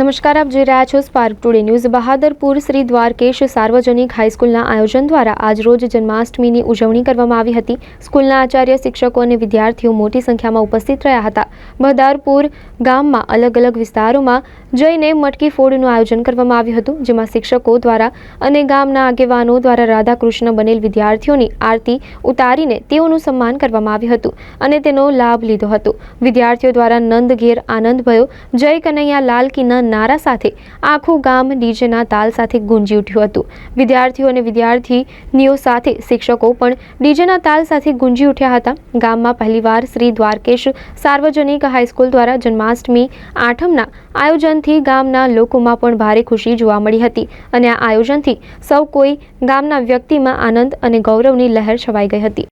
નમસ્કાર, આપ જોઈ રહ્યા છો spark today news Bahadarpur Shri Dwarkesh સાર્વજનિક હાઈસ્કૂલના આયોજન દ્વારા આજરોજ જન્માષ્ટમીની ઉજવણી કરવામાં આવી હતી. સ્કૂલના આચાર્ય, શિક્ષકો અને વિદ્યાર્થીઓ મોટી સંખ્યામાં ઉપસ્થિત રહ્યા હતા. બહાદરપુર ગામમાં અલગ અલગ વિસ્તારોમાં જઈને મટકી ફોડનું આયોજન કરવામાં આવ્યું હતું, જેમાં શિક્ષકો દ્વારા અને ગામના આગેવાનો દ્વારા રાધાકૃષ્ણ બનેલ વિદ્યાર્થીઓની આરતી ઉતારીને તેઓનું સન્માન કરવામાં આવ્યું હતું અને તેનો લાભ લીધો હતો. વિદ્યાર્થીઓ દ્વારા નંદ ઘેર આનંદ ભયો, જય કનૈયા લાલ કીના નારા સાથે આખું ગામ ડીજેના તાલ સાથે ગુંજી ઉઠ્યું હતું. વિદ્યાર્થીઓ અને વિદ્યાર્થીનીઓ સાથે શિક્ષકો પણ ડીજેના તાલ સાથે ગુંજી ઉઠ્યા હતા. ગામમાં પહેલીવાર શ્રી દ્વારકેશ સાર્વજનિક હાઈસ્કૂલ દ્વારા જન્માષ્ટમી આઠમના આયોજનથી ગામના લોકોમાં પણ ભારે ખુશી જોવા મળી હતી અને આ આયોજનથી સૌ કોઈ ગામના વ્યક્તિમાં આનંદ અને ગૌરવની લહેર છવાઈ ગઈ હતી.